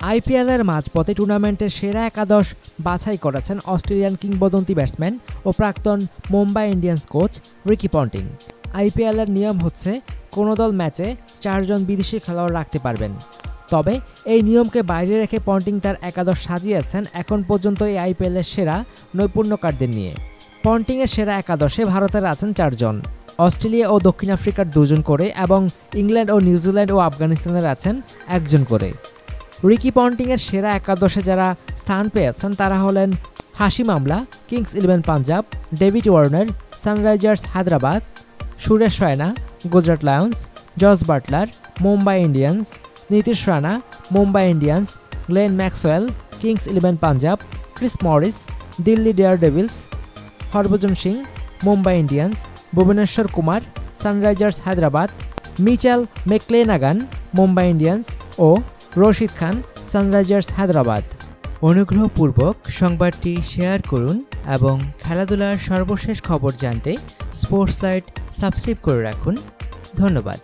আইপিএলের মাঝপথে টুর্নামেন্টের সেরা একাদশ বাছাই করেছেন অস্ট্রেলিয়ান কিংবদন্তি ব্যাটসম্যান ও প্রাক্তন Mumbai Indians coach Ricky Ponting. আইপিএলের নিয়ম হচ্ছে কোনো দল ম্যাচে চারজন বিদেশি খেলোয়াড় রাখতে পারবেন। তবে এই নিয়মকে বাইরে রেখে পন্টিং তার একাদশ সাজিয়েছেন এখন পর্যন্ত এই আইপিএলের সেরা নৈপুণ্যকারদের নিয়ে। পন্টিংয়ের সেরা একাদশে ভারতের আছেন চারজন। অস্ট্রেলিয়া ও দক্ষিণ আফ্রিকার দুজন করে এবং ইংল্যান্ড ও নিউজিল্যান্ড ও আফগানিস্তানের আছেন একজন করে। রিকি পন্টিংয়ের সেরা একাদশে যারা স্থান পেয়েছেন, তারা হলেন Hashim Amla Kings Eleven Punjab, David Warner, Sunrisers Hyderabad, Suresh Raina, Gujarat Lions Jos Buttler, Mumbai Indians, Nitish Rana, Mumbai Indians, Glenn Maxwell, Kings Eleven Punjab, Chris Morris, Delhi Daredevils Harbhajan Singh, Mumbai Indians, Bhuvneshwar Kumar, Sunrisers Hyderabad, Mitchell McClenaghan, Mumbai Indians ও Rashid Khan, Sunrisers Hyderabad. অনুগ্রহপূর্বক সংবাদটি share করুন এবং খেলাধুলার সর্বশেষ খবর জানতে sports light subscribe করে রাখুন। ধন্যবাদ।